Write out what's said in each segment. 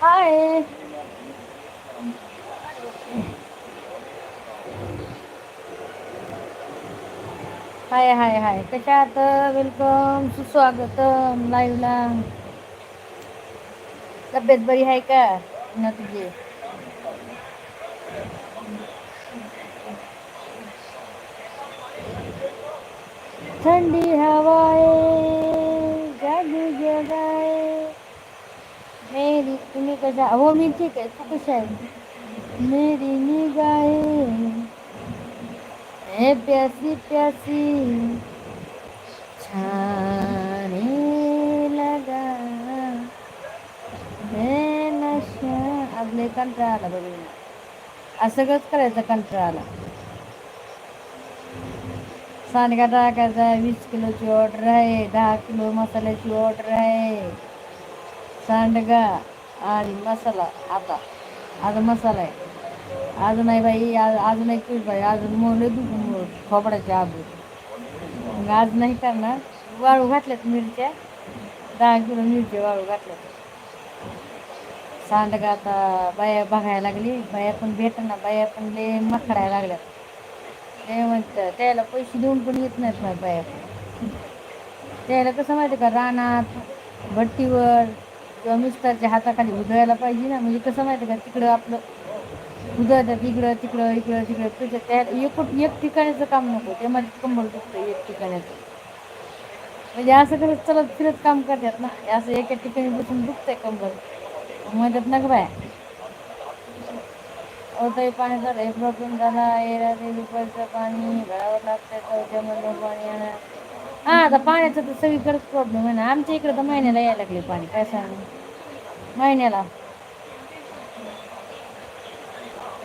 हाय हाय हाय हाय कशात वेलकम सुस्वागतम. लाईव्हला तब्येत बरी आहे का? ना ठंडी हवाए जादू जगाए मेरी तुम्ही कशा हो मी ठीक आहे तू आहे मेरी निगाहे है प्यासी प्यासी। छाने लगा। है आज लय कंटाळा आला बघ. असंच करायचं कंटाळा आला सांडगा टाकायचा वीस किलोची ऑर्डर आहे दहा किलो मसाल्याची ऑर्डर आहे. सांडगा आणि मसाला आता. आज मसाला आहे. आज नाही बाई आज आज नाही केली बाई अजून मोले दुखून खोबड्याचे आबू. मग आज नाही करणार. वाळू घातल्यात मिरच्या. दहा किलो मिरच्या वाळू घातल्यात. सांडगा आता बाया बघायला लागली. बाया पण भेटना बाया पण ले मखडायला लागल्यात. ते म्हणतं त्याला पैसे देऊन पण येत नाहीत माझ्या बाया. त्याला कसं माहिती का रानात भट्टीवर किंवा मिस्टरच्या हाताखाली उधळायला पाहिजे ना. म्हणजे कसं माहिती का तिकडं आपलं उधळतात इकडं तिकडं इकडं तिकडं त्याच्या त्या एकूट एक ठिकाणाचं काम नको. ते माझं कंबल दुखतं एक ठिकाणाचं. म्हणजे असं करत चलत फिरत काम करतात ना. असं एका ठिकाणी बसून दुखतंय कंबल मदत नका बाय. बाया ओताई पाणी झालं प्रॉब्लेम झाला एरा दुपारचं पाणी भरावं लागतं चौथ्यामधलं पाणी येणार हा आता पाण्याचा तर सगळीकडेच प्रॉब्लेम आहे ना. आमच्या इकडे तर महिन्याला यायला लागले पाणी काय सांग? महिन्याला.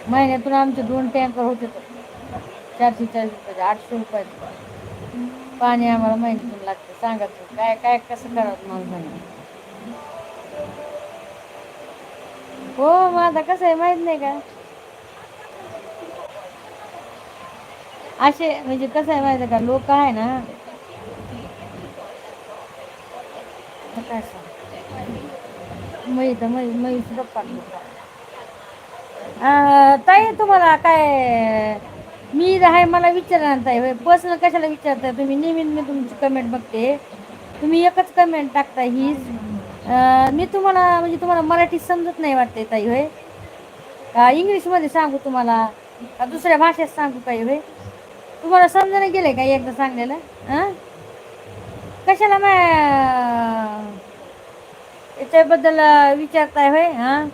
महिन्यातून आमचे दोन टँकर होते तर चारशे चारशे रुपयाचे आठशे रुपयाचे. पाणी आम्हाला महिन्यातून लागतं. सांगा तू काय काय कसं करावं माणसाने हो माझा कसं आहे माहीत नाही का? असे म्हणजे कसं आहे माहिती आहे का? लोक आहे ना काय मै ताई तुम्हाला काय मी आहे मला विचारणार ताई. पर्सनल कशाला विचारताय तुम्ही? नेहमी मी तुमची कमेंट बघते. तुम्ही एकच कमेंट टाकता हीच मी तुम्हाला म्हणजे तुम्हाला मराठी समजत नाही वाटते ताई होय? का इंग्लिशमध्ये सांगू तुम्हाला? का दुसऱ्या भाषेत सांगू काही होय? तुम्हाला समजायला गेले का एकदा सांगलेलं हां कशाला मग याच्याबद्दल विचारताय होय? हां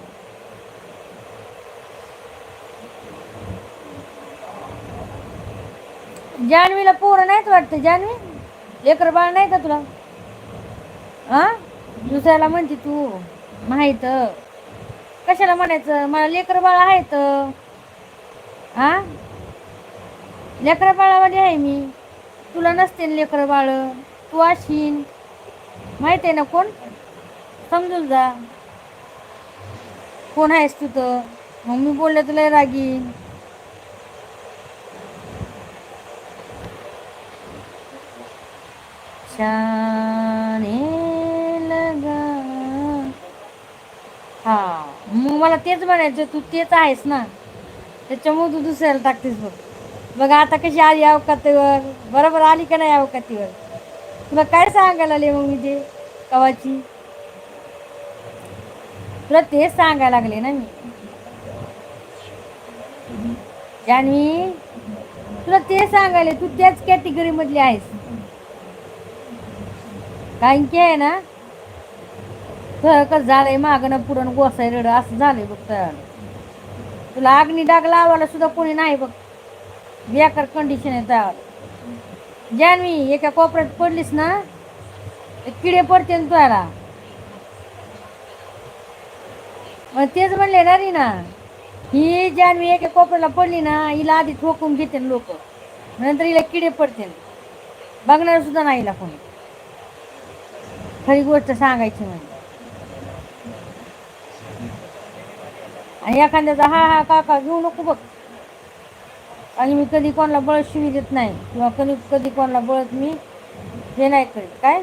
जान्हवीला पोरं नाहीत वाटतं जान्हवी? लेकर बाळ नाही का तुला? हां दुसऱ्याला म्हणते तू माहीत. कशाला म्हणायचं? मला लेकर बाळ आहेत. हा? लेकर बाळामध्ये आहे मी. तुला नसते लेकर बाळ. तू अशीन. माहीत आहे ना कोण? समजून जा. कोण आहेस तू तर? मग मी बोलले तुला रागीन. छान मला तेच म्हणायचं तू तेच आहेस ना. त्याच्यामुळे तू दुसऱ्याला टाकतेस बघ. बघ आता कशी आली अवकातीवर? बरोबर आली का नाही अवकातीवर? तुला काय सांगायला आले मग मी ते? कवाची? तुला तेच सांगायला लागले ना मी. जानवी तुला ते सांगायले तू त्याच कॅटेगरी मधली आहेस. कारण की आहे ना? तर कसं झालंय मागणं पुरण गोसाय रड असं झालंय बघ तयार तुला अग्नी डाग लावायला सुद्धा कोणी नाही बघ. बेकार कंडिशन आहे तयार जानवी एका कोपऱ्यात पडलीस ना किडे पडते ना तुला मग तेच म्हणले ना रे ना ही जानवी एका कोपऱ्याला पडली ना हिला आधी ठोकून घेते लोक. नंतर हिला किडे पडते बघणार सुद्धा नाही हिला कोणी. खरी गोष्ट सांगायची म्हणजे. आणि एखाद्याचा हा हा काका घेऊ नको बघ. आणि मी कधी कोणाला बळत शिवी देत नाही. किंवा कधी कधी कोणाला बळत मी हे नाही करीत. काय?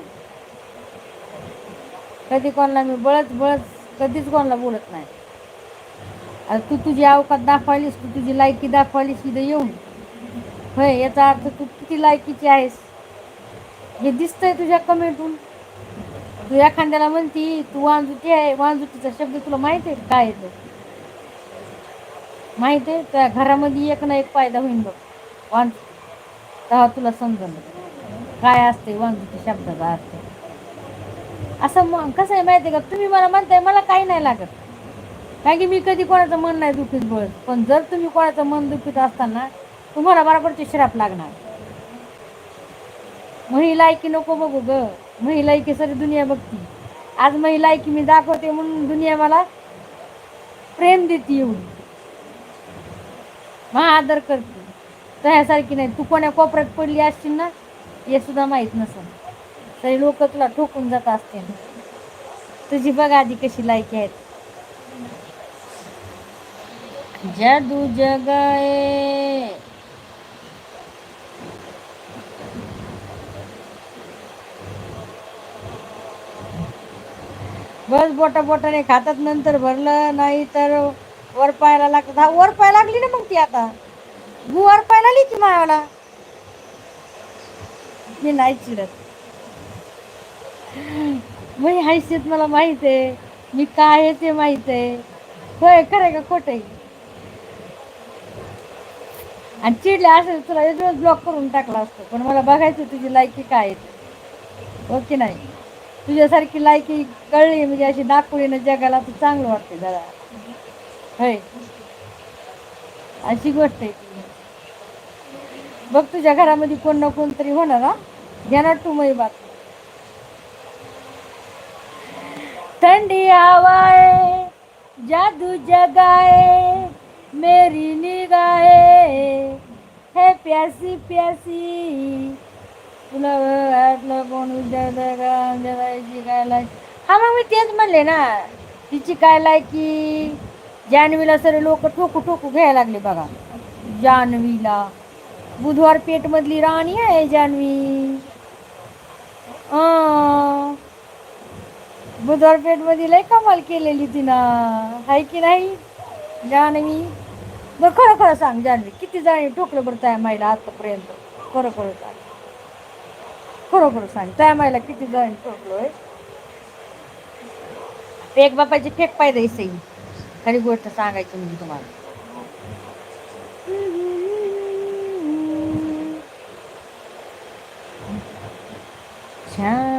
कधी कोणाला मी बळत बळत कधीच कोणाला बोलत नाही. आता तू तुझी अवकात दाखवालीस तू तुझी लायकी दाखवालीस इथं येऊन. होय याचा अर्थ तू किती लायकीची आहेस. हे दिसतंय तुझ्या कमेंटून तू एखाद्याला म्हणती तू वांजुटी आहे. वांजुटीचा शब्द तुला माहिती आहे काय येतो माहिती आहे? त्या घरामध्ये एक ना एक फायदा होईन बघ. वांज तेव्हा तुला समजलं काय असते वांजूच्या शब्दाचा अर्थ? असं मग कसं आहे माहिती आहे का? तुम्ही मला म्हणताय मला काही नाही लागत. कारण की मी कधी कोणाचं मन नाही दुखीत बोलत पण जर तुम्ही कोणाचं मन दुखीत असताना तुम्हाला बरोबरची श्राप लागणार. महिला की नको बघू ग. महिला ऐकी सरी दुनिया बघती. आज महिला की मी दाखवते म्हणून दुनिया मला प्रेम देते एवढी. हा आदर करते. तयासारखी नाही. तू कोण्या कोपऱ्यात पडली असशील ना हे सुद्धा माहीत नसेल. तरी लोक तुला ठोकून जात असते तुझी बघा आधी कशी लायकी आहेत. जादू जगाए. बस बोटा बोटाने खातात नंतर भरलं नाही तर वर पायला लागतात हा वर पाय लागली ना मग ती आता. गु वर पाय लागली ती मायाला. मी नाही चिडत. मी हैसियत मला माहीत आहे. मी काय आहे ते माहीत आहे. होय खरं का खोट आहे? आणि चिडले असेल तुला एक दिवस ब्लॉक करून टाकला असतो. पण मला बघायचं तुझी लायकी काय आहे ते. हो की नाही? तुझ्यासारखी लायकी कळली म्हणजे अशी दाखवली ना जगाला तू चांगलं वाटते जरा. होय अशी गोष्ट आहे ती. बघ तुझ्या घरामध्ये कोण ना कोण तरी होणार हा? घेणार तू मै बात. थंडी हवाय जादू जगाए मेरी निगाहे है प्यासी प्यासी. तुला वाटलं कोण उद्याची लायकी. हा मग मी तेच म्हणले ना तिची काय लायकी? जानवीला सर लोक ठोकू ठोकू घ्यायला लागले बघा. जान्हवीला. बुधवार पेठमधली राणी आहे जान्हवी. बुधवार पेठमधील लय कमाल केलेली तिनं. आहे की नाही? जान्हवी. बरं खरं खरं सांग जान्हवी किती जाणी ठोकलं बरं त्या माईला आतापर्यंत? खरं खरं सांग. खरं खरं सांग. त्या माईला किती जाणी ठोकलोय? एक बापाची फेक पाय द्यायची. खरी गोष्ट सांगायची म्हणजे तुम्हाला. छान.